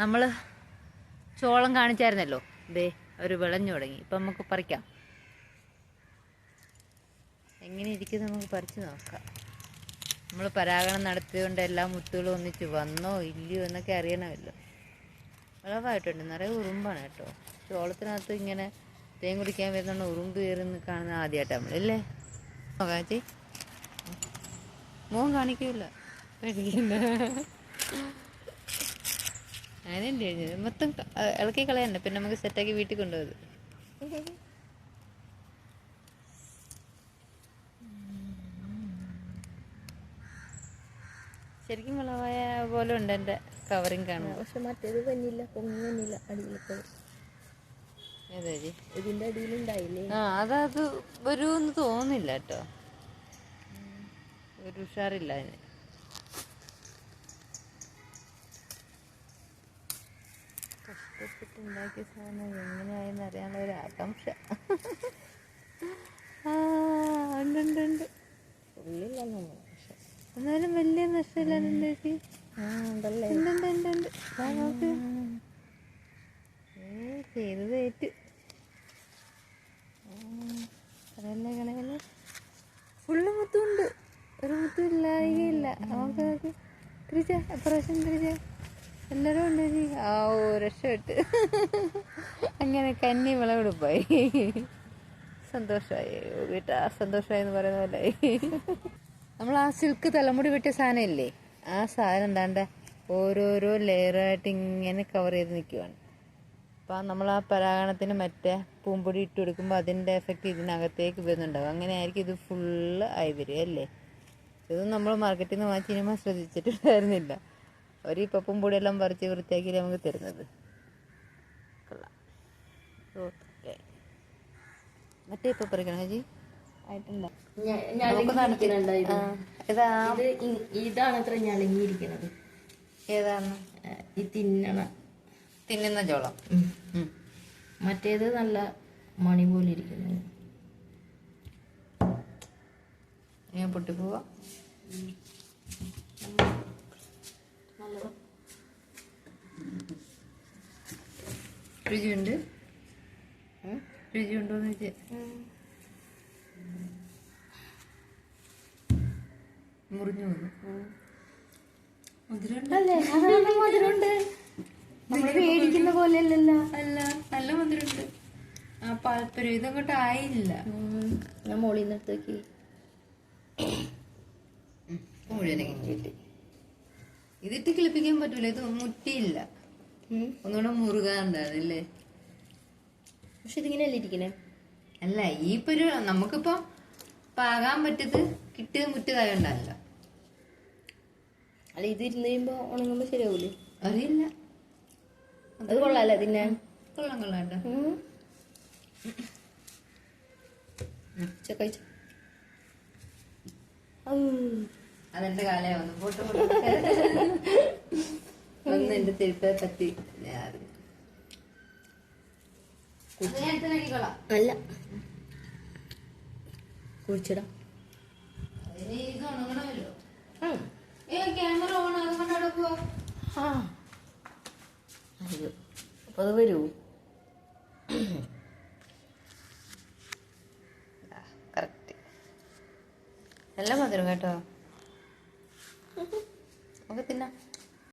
നമ്മൾ ചോളം കാണിച്ചായിരുന്നല്ലോ. ദേ ഒരു വിളഞ്ഞു തുടങ്ങി. ഇപ്പം നമുക്ക് പറിക്കാം. എങ്ങനെ ഇരിക്കുന്നു നമുക്ക് പറിച്ച് നോക്കാം. നമ്മൾ പരാഗണം നടത്തിയതുകൊണ്ട് എല്ലാ മുത്തുകളും ഒന്നിച്ച് വന്നോ ഇല്ലയോ എന്നൊക്കെ അറിയണമല്ലോ. വിളവായിട്ടുണ്ട്. നിറയെ ഉറുമ്പാണ് കേട്ടോ. ചോളത്തിനകത്ത് ഇങ്ങനെ തേൻ കുടിക്കാൻ വരുന്നുണ്ട് ഉറുമ്പ് കയറി കാണുന്ന ആദ്യമായിട്ട് നമ്മളല്ലേ നോക്കാച്ചി മോൻ കാണിക്കൂല. പേടിക്കണ്ട. എഴുതിയത്. മൊത്തം ഇളക്കി കളയണ്ട. പിന്നെ നമുക്ക് സെറ്റാക്കി വീട്ടിൽ കൊണ്ടുപോകും ശരിക്കും വിളവായ പോലെ ഉണ്ട് എന്റെ കവറിങ് കാണുന്നത് പക്ഷെ മറ്റേത് വന്നില്ല പൊങ്ങി വന്നില്ല ഏതാ ചേച്ചി ഇതിന്റെ അടിയിലുണ്ടായില്ലേ? ആ അതത് വരുമെന്ന് തോന്നുന്നില്ല കേട്ടോ. ഒരു ഉഷാറില്ല അതിന്. കഷ്ടപ്പെട്ടുണ്ടാക്കിയ സാധനം എങ്ങനെയായെന്ന് അറിയാനുള്ള ഒരു ആകാംക്ഷ. ഉണ്ട് ഉണ്ട് ഉണ്ട്. പക്ഷെ എന്നാലും വലിയ നഷ്ടമില്ലാണ്ട് ചേച്ചി ഉണ്ട് ഉണ്ട് നോക്ക്. ചെയ്തത് ഏറ്റു. ഫുള്ള് മുത്തുണ്ട്. ഒരു മുത്തും ഇല്ലായില്ല നമുക്ക് നോക്ക് തിരിച്ച പ്രാവശ്യം തിരിച്ച എല്ലാവരും ഉണ്ട് ചേച്ചി ആ ഓ രക്ഷപ്പെട്ട്. അങ്ങനെ കന്നി പോയി. സന്തോഷമായി വീട്ടാ സന്തോഷമായി എന്ന് പറയുന്ന പോലെ നമ്മൾ ആ സിൽക്ക് തലമുടി വിട്ട സാധനം ഇല്ലേ ആ സാധനം എന്താണ്ട്? ഓരോരോ ലെയറായിട്ട് ഇങ്ങനെ കവർ ചെയ്ത് നിൽക്കുവാണ് അപ്പം നമ്മൾ ആ പരാഗണത്തിന് മറ്റേ പൂമ്പൊടി ഇട്ട് കൊടുക്കുമ്പോൾ അതിന്റെ എഫക്റ്റ് ഇതിനകത്തേക്ക് വരുന്നുണ്ടാവും. അങ്ങനെ ആയിരിക്കും ഇത് ഫുള്ള് ആയി വരും അല്ലേ? ഇത് നമ്മൾ മാർക്കറ്റിൽ നിന്ന് വാങ്ങിച്ച് സിനിമ ശ്രദ്ധിച്ചിട്ടുണ്ടായിരുന്നില്ല. അവർ ഈ പപ്പും പൊടിയെല്ലാം പറിച്ച് വൃത്തിയാക്കി നമുക്ക് തരുന്നത്. കൊള്ളാം. ഓക്കെ. മറ്റേ ഇപ്പം പറിക്കണം ഹജി? ആയിട്ടുണ്ട്. ഇതാണ് അത്ര ഞളിങ്ങിയിരിക്കുന്നത് ഏതാണ്? ഈ തിന്നണ. തിന്നുന്ന ചോളം. മറ്റേത് നല്ല മണി പോലെ ഇരിക്കുന്നത് ഞാൻ പൊട്ടിപ്പോവാ. രുചിയുണ്ട് രുചിയുണ്ടോന്ന് വെച്ച് മുറിഞ്ഞു വന്നു മധുരമുണ്ട്. അല്ലേ? അത് നല്ല മധുരമുണ്ട് പോലെയല്ലല്ലോ അല്ല നല്ല മധുരമുണ്ട്. ആ ഇതങ്ങോട്ട് ആയില്ല. ഞാൻ മോളിൽ നിന്ന് എടുത്തേക്ക് മുഴുവനെ കിട്ടി. ഇതിട്ട് കിളിപ്പിക്കാൻ പറ്റൂല ഇത് മുട്ടിയില്ല ഒന്നുകൂടെ മുറുകാണ്ടല്ലേ പക്ഷെ ഇതിങ്ങനെയല്ലേ ഇരിക്കണേ അല്ല ഈ ഒരു നമുക്കിപ്പോ പാകാൻ പറ്റത് കിട്ടിയത് ഉണ്ടാവില്ല അല്ല ഇത് ഇരുന്ന് കഴിയുമ്പോ ഉണങ്ങുമ്പോ ശരിയാവൂലേ അറിയില്ല അത് കൊള്ളാല്ലേ പിന്നെ കൊള്ളാം കൊള്ളാം കേട്ടോ കഴിച്ചോ. അതെന്റെ കാലയാവുന്നു പോട്ട് ഒന്ന് എന്റെ തിരുപ്പെ പറ്റി അല്ല. കുഴിച്ചിടാം അയ്യോ. മധുരം കേട്ടോ. Okay, na.